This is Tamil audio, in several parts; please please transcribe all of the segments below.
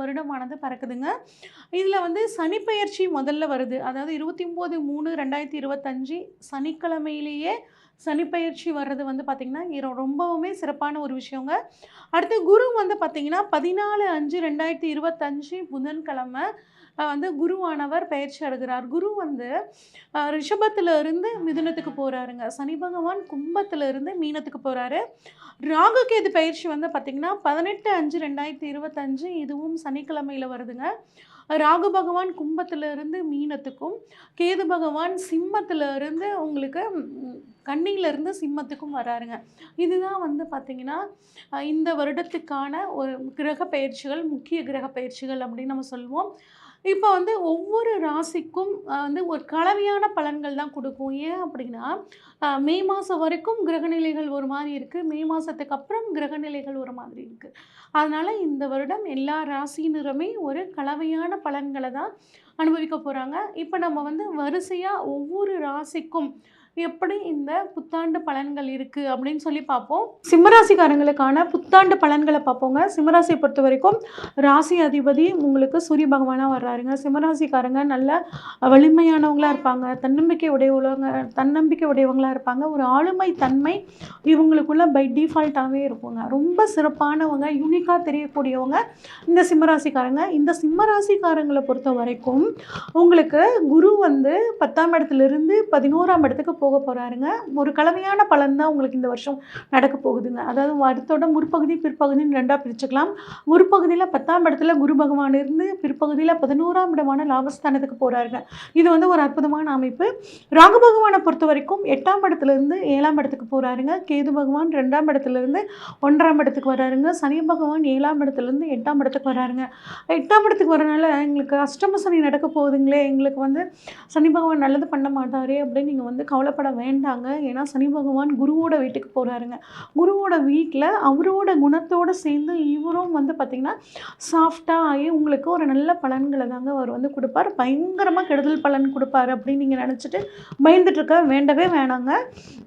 வருடமானது பறக்குதுங்க. இதில் வந்து சனிப்பெயர்ச்சி முதல்ல வருது. அதாவது இருபத்தி ஒம்பது மூணு ரெண்டாயிரத்தி இருபத்தஞ்சி சனிக்கிழமையிலேயே சனிப்பயிற்சி வர்றது வந்து பார்த்திங்கன்னா ரொம்பவுமே சிறப்பான ஒரு விஷயங்க. அடுத்து குரு வந்து பார்த்திங்கன்னா பதினாலு அஞ்சு ரெண்டாயிரத்தி இருபத்தஞ்சு புதன்கிழமை வந்து குருவானவர் பயிற்சி அடைகிறார் குரு வந்து ரிஷபத்தில் இருந்து மிதுனத்துக்கு போகிறாருங்க சனி பகவான் கும்பத்தில் இருந்து மீனத்துக்கு போகிறாரு ராகுகேது பயிற்சி வந்து பார்த்திங்கன்னா பதினெட்டு அஞ்சு ரெண்டாயிரத்தி இருபத்தஞ்சு இதுவும் சனிக்கிழமையில் வருதுங்க. ராகு பகவான் கும்பத்திலிருந்து மீனத்துக்கும் கேது பகவான் சிம்மத்திலிருந்து உங்களுக்கு கண்ணியிலிருந்து சிம்மத்துக்கும் வராருங்க. இதுதான் வந்து பார்த்திங்கன்னா இந்த வருடத்துக்கான ஒரு கிரக பயிற்சிகள் முக்கிய கிரக பயிற்சிகள் அப்படின்னு நம்ம சொல்லுவோம். இப்போ வந்து ஒவ்வொரு ராசிக்கும் வந்து ஒரு கலவையான பலன்கள் தான் கொடுக்கும். ஏன் அப்படின்னா மே மாதம் வரைக்கும் கிரகநிலைகள் ஒரு மாதிரி இருக்குது மே மாதத்துக்கு அப்புறம் கிரகநிலைகள் ஒரு மாதிரி இருக்குது அதனால் இந்த வருடம் எல்லா ராசியினருமே ஒரு கலவையான பலன்களை தான் அனுபவிக்க போகிறாங்க இப்போ நம்ம வந்து வரிசையாக ஒவ்வொரு ராசிக்கும் எப்படி இந்த புத்தாண்டு பலன்கள் இருக்குது அப்படின்னு சொல்லி பார்ப்போம். சிம்மராசிக்காரங்களுக்கான புத்தாண்டு பலன்களை பார்ப்போங்க. சிம்மராசியை பொறுத்த வரைக்கும் ராசி அதிபதி உங்களுக்கு சூரிய பகவானாக வர்றாருங்க. சிம்மராசிக்காரங்க நல்ல வலிமையானவங்களாக இருப்பாங்க. தன்னம்பிக்கை உடையவங்க தன்னம்பிக்கை உடையவங்களாக இருப்பாங்க. ஒரு ஆளுமை தன்மை இவங்களுக்குள்ள பை டிஃபால்ட்டாகவே இருப்பாங்க ரொம்ப சிறப்பானவங்க யூனிக்காக தெரியக்கூடியவங்க இந்த சிம்மராசிக்காரங்க. இந்த சிம்மராசிக்காரங்களை பொறுத்த வரைக்கும் உங்களுக்கு குரு வந்து பத்தாம் இடத்துலேருந்து பதினோராம் இடத்துக்கு போக போகிறாருங்க ஒரு கலவையான பலன் தான் உங்களுக்கு இந்த வருஷம் நடக்க போகுதுங்க. அதாவது வருத்தோட முற்பகுதி பிற்பகுதின்னு ரெண்டாக பிரிச்சுக்கலாம். முற்பகுதியில் பத்தாம் இடத்துல குரு பகவான் இருந்து பிற்பகுதியில் பதினோராம் இடமான லாபஸ்தானத்துக்கு போகிறாருங்க இது வந்து ஒரு அற்புதமான அமைப்பு. ராகு பகவானை பொறுத்த வரைக்கும் எட்டாம் இடத்துலேருந்து ஏழாம் இடத்துக்கு போகிறாருங்க கேது பகவான் ரெண்டாம் இடத்துலேருந்து ஒன்றாம் இடத்துக்கு வராருங்க. சனி பகவான் ஏழாம் இடத்துலேருந்து எட்டாம் இடத்துக்கு வராருங்க. எட்டாம் இடத்துக்கு வரனால எங்களுக்கு அஷ்டம சனி நடக்க போகுதுங்களே. எங்களுக்கு வந்து சனி பகவான் நல்லது பண்ண மாட்டாரே அப்படின்னு நீங்கள் வந்து கவலை கவலைப்பட வேண்டாங்க. ஏன்னா சனி பகவான் குருவோட வீட்டுக்கு போகிறாருங்க குருவோட வீட்டில் அவரோட குணத்தோடு சேர்ந்து இவரும் வந்து பார்த்திங்கன்னா சாஃப்டாக ஆகி உங்களுக்கு ஒரு நல்ல பலன்களை தாங்க அவர் வந்து கொடுப்பார். பயங்கரமாக கெடுதல் பலன் கொடுப்பாரு அப்படின்னு நீங்கள் நினச்சிட்டு பயந்துட்டுருக்க வேண்டவே வேணாங்க.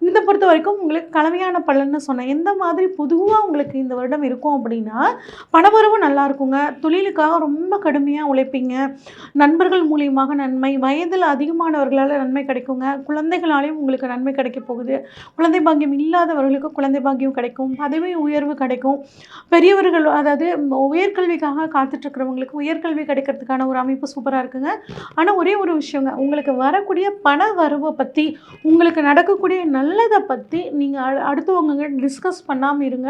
இதை பொறுத்த வரைக்கும் உங்களுக்கு கலவையான பலன்னு சொன்னேன். எந்த மாதிரி பொதுவாக உங்களுக்கு இந்த வருடம் இருக்கும் அப்படின்னா பணவரவு நல்லா இருக்குங்க. தொழிலுக்காக ரொம்ப கடுமையாக உழைப்பீங்க. நண்பர்கள் மூலியமாக நன்மை வயதில் அதிகமானவர்களால் நன்மை கிடைக்குங்க. குழந்தைகளாலையும் உங்களுக்கு நன்மை கிடைக்க போகுது. குழந்தை பாக்கியம் இல்லாதவர்களுக்கு குழந்தை பாக்கியம் கிடைக்கும். பதவி உயர்வு கிடைக்கும். பெரியவர்கள் அதாவது உயர்கல்விக்காக காத்துட்ருக்கிறவங்களுக்கு உயர்கல்வி கிடைக்கிறதுக்கான ஒரு அமைப்பு சூப்பராக இருக்குங்க. ஆனால் ஒரே ஒரு விஷயங்க. உங்களுக்கு வரக்கூடிய பண வரவை பற்றி உங்களுக்கு நடக்கக்கூடிய நல்லதை பற்றி நீங்கள் அடுத்தவங்க டிஸ்கஸ் பண்ணாமல் இருங்க.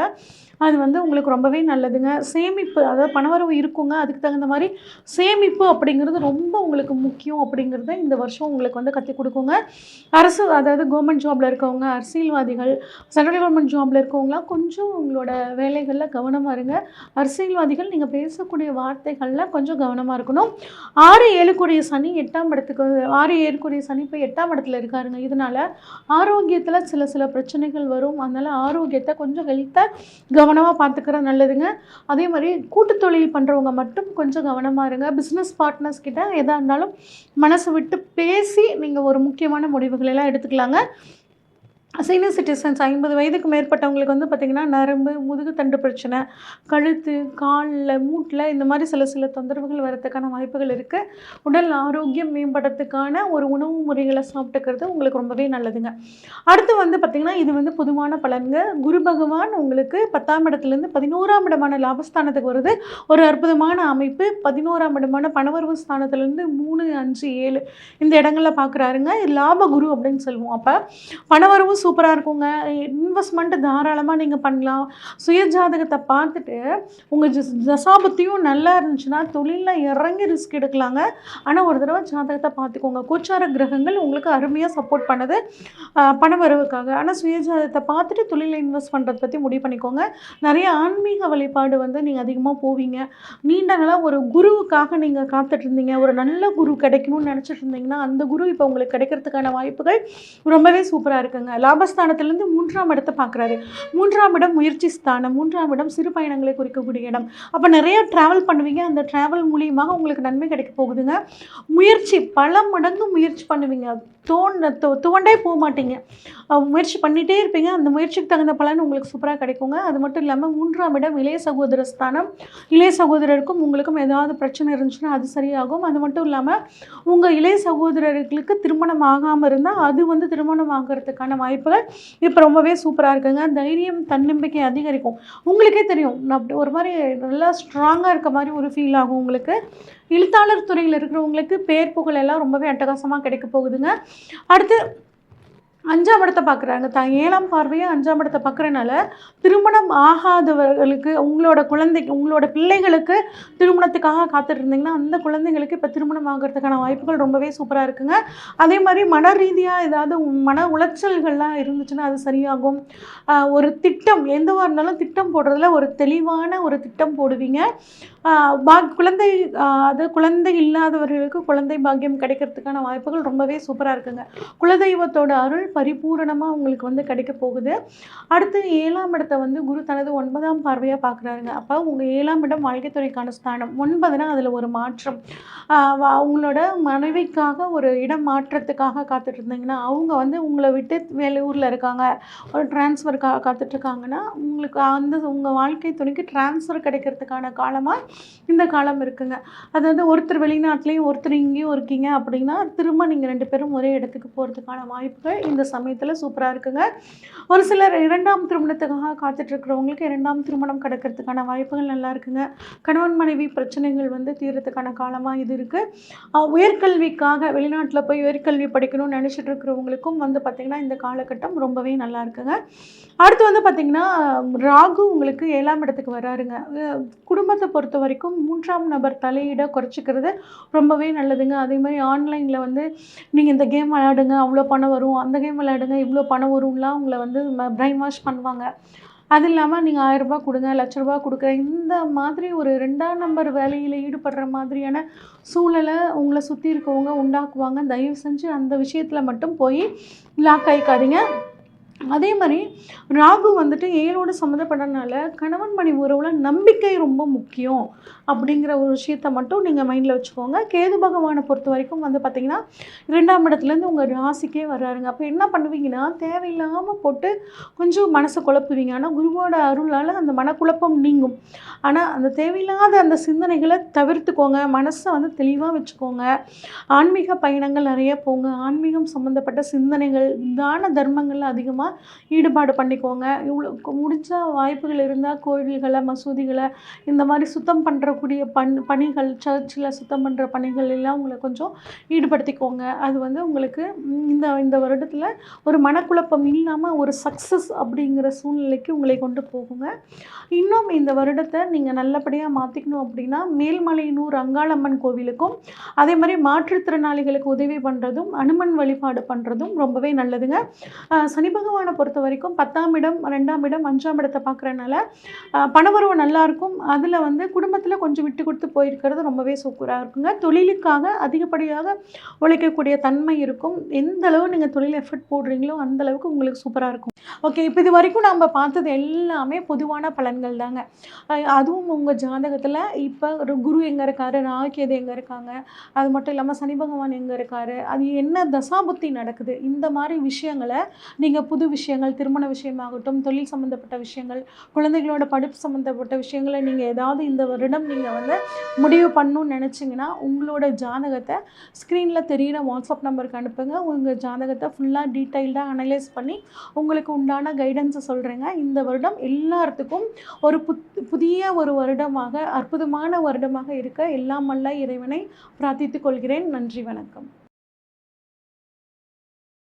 அது வந்து உங்களுக்கு ரொம்பவே நல்லதுங்க. சேமிப்பு அதாவது பணவரவு இருக்குங்க. அதுக்கு தகுந்த மாதிரி சேமிப்பு அப்படிங்கிறது ரொம்ப உங்களுக்கு முக்கியம் அப்படிங்கிறத இந்த வருஷம் உங்களுக்கு வந்து கற்றுக் கொடுக்குங்க. அரசு அதாவது கவர்மெண்ட் ஜாபில் இருக்கவங்க அரசியல்வாதிகள் சென்ட்ரல் கவர்மெண்ட் ஜாபில் இருக்கவங்களாம் கொஞ்சம் உங்களோட வேலைகளில் கவனமாக இருங்க. அரசியல்வாதிகள் நீங்கள் பேசக்கூடிய வார்த்தைகளில் கொஞ்சம் கவனமாக இருக்கணும். ஆறு ஏழுக்குரிய சனி எட்டாம் இடத்துக்கு ஆறு ஏழுக்குரிய சனி இப்போ எட்டாம் இடத்துல இருக்காருங்க. இதனால் ஆரோக்கியத்தில் சில சில பிரச்சனைகள் வரும். அதனால் ஆரோக்கியத்தை கொஞ்சம் ஹெல்த்தை கவனமாக பார்த்துக்கிறது நல்லதுங்க. அதே மாதிரி கூட்டு தொழில் பண்ணுறவங்க மட்டும் கொஞ்சம் கவனமாக இருங்க. பிஸ்னஸ் பார்ட்னர்ஸ் கிட்ட எதாக இருந்தாலும் மனசு விட்டு பேசி நீங்கள் ஒரு முக்கியமான முடிவுகளெல்லாம் எடுத்து எடுத்துக்கலாங்க. சீனியர் சிட்டிசன்ஸ் ஐம்பது வயதுக்கு மேற்பட்டவங்களுக்கு வந்து பார்த்திங்கன்னா நரம்பு முதுகுத்தண்டு பிரச்சனை கழுத்து காலில் மூட்டில் இந்த மாதிரி சில சில தொந்தரவுகள் வரத்துக்கான வாய்ப்புகள் இருக்குது உடல் ஆரோக்கியம் மேம்படுறதுக்கான ஒரு உணவு முறைகளை சாப்பிட்டுக்கிறது உங்களுக்கு ரொம்பவே நல்லதுங்க. அடுத்து வந்து பார்த்திங்கன்னா இது வந்து பொதுவான பலன்க குரு பகவான் உங்களுக்கு பத்தாம் இடத்துலேருந்து பதினோராம் இடமான லாபஸ்தானத்துக்கு வருது. ஒரு அற்புதமான அமைப்பு. பதினோராம் இடமான பணவரவு ஸ்தானத்துலேருந்து மூணு அஞ்சு ஏழு இந்த இடங்களில் பார்க்குறாருங்க இது லாப குரு அப்படின்னு சொல்லுவோம் அப்போ. பணவரவு சூப்பராக இருக்குங்க. இன்வெஸ்ட்மெண்ட்டு தாராளமாக நீங்கள் பண்ணலாம். சுய ஜாதகத்தை பார்த்துட்டு உங்கள் ஜஸ் தசாபத்தியும் நல்லா இருந்துச்சுன்னா தொழிலில் இறங்கி ரிஸ்க் எடுக்கலாங்க. ஆனால் ஒரு தடவை ஜாதகத்தை பார்த்துக்கோங்க. கோச்சார கிரகங்கள் உங்களுக்கு அருமையாக சப்போர்ட் பண்ணுது. பண வரவுக்காக. ஆனால் சுய ஜாதகத்தை பார்த்துட்டு தொழிலில் இன்வெஸ்ட் பண்ணுறதை பற்றி முடிவு பண்ணிக்கோங்க. நிறைய ஆன்மீக வழிபாடு வந்து நீங்கள் அதிகமாக போவீங்க. நீண்ட நாளாக ஒரு குருவுக்காக நீங்கள் காத்துட்டு இருந்தீங்க. ஒரு நல்ல குரு கிடைக்கணும்னு நினச்சிட்டு இருந்தீங்கன்னா அந்த குரு இப்போ உங்களுக்கு கிடைக்கிறதுக்கான வாய்ப்புகள் ரொம்பவே சூப்பராக இருக்குங்க. லாபஸ்தானத்துலேருந்து மூன்றாம் இடத்தை பார்க்குறாரு. மூன்றாம் இடம் முயற்சி ஸ்தானம். மூன்றாம் இடம் சிறு பயணங்களை குறிக்கக்கூடிய இடம். அப்போ நிறைய ட்ராவல் பண்ணுவீங்க. அந்த ட்ராவல் மூலியமாக உங்களுக்கு நன்மை கிடைக்க போகுதுங்க. முயற்சி பல மடங்கு முயற்சி பண்ணுவீங்க. தோண்ட தோ- துவண்டே போக மாட்டீங்க. முயற்சி பண்ணிகிட்டே இருப்பீங்க. அந்த முயற்சிக்கு தகுந்த பலன் உங்களுக்கு சூப்பராக கிடைக்குங்க. அது மட்டும் இல்லாமல் மூன்றாம் இடம் இளைய சகோதர ஸ்தானம். இளைய சகோதரருக்கும் உங்களுக்கும் ஏதாவது பிரச்சனை இருந்துச்சுன்னா அது சரியாகும். அது மட்டும் இல்லாமல் உங்கள் இளைய சகோதரர்களுக்கு திருமணம் ஆகாமல் இருந்தால் அது வந்து திருமணம் ஆகிறதுக்கான வாய்ப்புகள் இப்போ ரொம்பவே சூப்பராக இருக்குங்க. தைரியம் தன்னம்பிக்கை அதிகரிக்கும். உங்களுக்கே தெரியும். நான் அப்படி ஒரு மாதிரி நல்லா ஸ்ட்ராங்காக இருக்க மாதிரி ஒரு ஃபீல் ஆகும் உங்களுக்கு. எழுத்தாளர் துறையில் இருக்கிறவங்களுக்கு பேர் புகழ் எல்லாம் ரொம்பவே அட்டகாசமாக கிடைக்க போகுதுங்க. அடுத்து அஞ்சாம் இடத்தை பார்க்குறாங்க. தான் ஏழாம் பார்வையை அஞ்சாம் இடத்தை பார்க்குறனால திருமணம் ஆகாதவர்களுக்கு உங்களோட குழந்தைக்கு உங்களோட பிள்ளைகளுக்கு திருமணத்துக்காக காத்துட்டு இருந்தீங்கன்னா அந்த குழந்தைங்களுக்கு இப்போ திருமணம் ஆகிறதுக்கான வாய்ப்புகள் ரொம்பவே சூப்பராக இருக்குங்க. அதே மாதிரி மன ரீதியாக ஏதாவது மன உளைச்சல்கள்லாம் இருந்துச்சுன்னா அது சரியாகும். ஒரு திட்டம் எதுவாக இருந்தாலும் திட்டம் போடுறதுல ஒரு தெளிவான ஒரு திட்டம் போடுவீங்க. பா குழந்தை அது குழந்தை இல்லாதவர்களுக்கு குழந்தை பாக்கியம் கிடைக்கிறதுக்கான வாய்ப்புகள் ரொம்பவே சூப்பராக இருக்குங்க. குலதெய்வத்தோட அருள் பரிபூரணமாக உங்களுக்கு வந்து கிடைக்க போகுது. அடுத்து ஏழாம் இடத்தை வந்து குரு தனது ஒன்பதாம் பார்வையாக பார்க்குறாருங்க. அப்போ உங்கள் ஏழாம் இடம் வாழ்க்கைத்துறைக்கான ஸ்தானம். ஒன்பதுனா அதில் ஒரு மாற்றம். அவங்களோட மனைவிக்காக ஒரு இடம் மாற்றத்துக்காக காத்துட்டு இருந்தீங்கன்னா அவங்க வந்து உங்களை விட்டு வெளியூரில் இருக்காங்க. ஒரு டிரான்ஸ்ஃபருக்காக காத்துட்ருக்காங்கன்னா உங்களுக்கு அந்த உங்கள் வாழ்க்கை துணைக்கு டிரான்ஸ்ஃபர் கிடைக்கிறதுக்கான காலமாக இந்த காலம் இருக்குங்க. அதாவது ஒருத்தர் வெளிநாட்டிலையும் ஒருத்தர் இங்கேயும் இருக்கீங்க அப்படின்னா திரும்ப நீங்கள் ரெண்டு பேரும் ஒரே இடத்துக்கு போகிறதுக்கான வாய்ப்புகள் இந்த சமயத்தில் சூப்பராக இருக்குங்க. ஒரு சிலர் இரண்டாம் திருமணத்துக்காக காத்துட்ருக்கிறவங்களுக்கு இரண்டாம் திருமணம் கிடக்கிறதுக்கான வாய்ப்புகள் நல்லா இருக்குங்க. கணவன் மனைவி பிரச்சனைகள் வந்து தீர்றதுக்கான காலமாக இது இருக்குது உயர்கல்விக்காக வெளிநாட்டில் போய் உயர்கல்வி படிக்கணும்னு நினச்சிட்டு இருக்கிறவங்களுக்கும் வந்து பார்த்திங்கன்னா இந்த காலகட்டம் ரொம்பவே நல்லா இருக்குங்க. அடுத்து வந்து பார்த்திங்கன்னா ராகு உங்களுக்கு ஏழாம் இடத்துக்கு வராருங்க. குடும்பத்தை பொறுத்த வரைக்கும் மூன்றாம் நபர் தலையிட குறைச்சிக்கிறது ரொம்பவே நல்லதுங்க. அதே மாதிரி ஆன்லைனில் வந்து நீங்கள் இந்த கேம் விளையாடுங்க அவ்வளோ பணம் வரும். அந்த கேம் விளையாடுங்க இவ்வளோ பணம் வரும்லாம் உங்களை வந்து பிரெயின் வாஷ் பண்ணுவாங்க. அது இல்லாமல் நீங்கள் ஆயிரரூபா கொடுங்க லட்ச ரூபா கொடுக்குற இந்த மாதிரி ஒரு ரெண்டாம் நம்பர் வேலையில் ஈடுபடுற மாதிரியான சூழலை உங்களை சுற்றி இருக்கவங்க உண்டாக்குவாங்க. தயவு செஞ்சு அந்த விஷயத்தில் மட்டும் போய் லாக் ஆகிக்காதீங்க அதே மாதிரி ராகு வந்துட்டு ஏழோடு சம்மந்தப்பட்டனால கணவன் மணி உறவில் நம்பிக்கை ரொம்ப முக்கியம் அப்படிங்கிற ஒரு விஷயத்த மட்டும் நீங்கள் மைண்டில் வச்சுக்கோங்க. கேது பகவானை பொறுத்த வரைக்கும் வந்து பார்த்திங்கன்னா ரெண்டாம் இடத்துலேருந்து உங்கள் ராசிக்கே வர்றாருங்க. அப்போ என்ன பண்ணுவீங்கன்னா தேவையில்லாமல் போட்டு கொஞ்சம் மனசை குழப்புவீங்க. ஆனால் குருவோட அருளால் அந்த மனக்குழப்பம் நீங்கும். ஆனால் அந்த தேவையில்லாத அந்த சிந்தனைகளை தவிர்த்துக்கோங்க. மனசை வந்து தெளிவாக வச்சுக்கோங்க. ஆன்மீக பயணங்கள் நிறைய போங்க. ஆன்மீகம் சம்மந்தப்பட்ட சிந்தனைகள் தான தர்மங்கள் அதிகமாக ஈடுபாடு பண்ணிக்கோங்க. இவ்வளோ முடிஞ்ச வாய்ப்புகள் இருந்தால் கோயில்களை மசூதிகளை இந்த மாதிரி சுத்தம் பண்ணுறக்கூடிய பண் பணிகள் சர்ச்சில் சுத்தம் பண்ணுற பணிகள் எல்லாம் உங்களை கொஞ்சம் ஈடுபடுத்திக்கோங்க. அது வந்து உங்களுக்கு இந்த இந்த வருடத்தில் ஒரு மனக்குழப்பம் இல்லாமல் ஒரு சக்ஸஸ் அப்படிங்கிற சூழ்நிலைக்கு உங்களை கொண்டு போகுங்க. இன்னும் இந்த வருடத்தை நீங்கள் நல்லபடியாக மாற்றிக்கணும் அப்படின்னா மேல்மலையனூர் அங்காளம்மன் கோவிலுக்கும் அதே மாதிரி மாற்றுத்திறனாளிகளுக்கு உதவி பண்ணுறதும் அனுமன் வழிபாடு பண்ணுறதும் ரொம்பவே நல்லதுங்க. சனி பகவான் பொறுத்த வரைக்கும் பத்தாம் இடம் ரெண்டாம் இடம் அஞ்சாம் இடத்தை பார்க்குறனால பணவரவு நல்லாயிருக்கும் அதில் வந்து குடும்பத்தில் கொஞ்சம் விட்டு கொடுத்து போயிருக்கிறது ரொம்பவே சூப்பராக இருக்குங்க. தொழிலுக்காக அதிகப்படியாக உழைக்கக்கூடிய தன்மை இருக்கும். எந்த அளவு நீங்கள் தொழில் எஃபர்ட் போடுறீங்களோ அந்த அளவுக்கு உங்களுக்கு சூப்பராக இருக்கும். ஓகே இப்போ இது வரைக்கும் நம்ம பார்த்தது எல்லாமே பொதுவான பலன்கள் தாங்க. அதுவும் உங்கள் ஜாதகத்தில் இப்போ ஒரு குரு எங்கே இருக்காரு ராகேது எங்கே இருக்காங்க அது மட்டும் இல்லாமல் சனி பகவான் எங்கே இருக்காரு அது என்ன தசாபுத்தி நடக்குது இந்த மாதிரி விஷயங்களை நீங்கள் புது விஷயங்கள் திருமண விஷயமாகட்டும் தொழில் சம்மந்தப்பட்ட விஷயங்கள் குழந்தைகளோட படிப்பு சம்மந்தப்பட்ட விஷயங்களை நீங்கள் ஏதாவது இந்த வருடம் நீங்கள் வந்து முடிவு பண்ணணும்னு நினச்சிங்கன்னா உங்களோட ஜாதகத்தை ஸ்க்ரீனில் தெரிகிற வாட்ஸ்அப் நம்பருக்கு அனுப்புங்க. உங்கள் ஜாதகத்தை ஃபுல்லாக டீட்டெயில்டாக அனலைஸ் பண்ணி உங்களுக்கு உண்டான கைடன்ஸை சொல்கிறேங்க இந்த வருடம் எல்லாத்துக்கும் ஒரு புத் புதிய ஒரு வருடமாக அற்புதமான வருடமாக இருக்க எல்லாம் வல்ல இறைவனை பிரார்த்தித்துக் கொள்கிறேன். நன்றி வணக்கம்.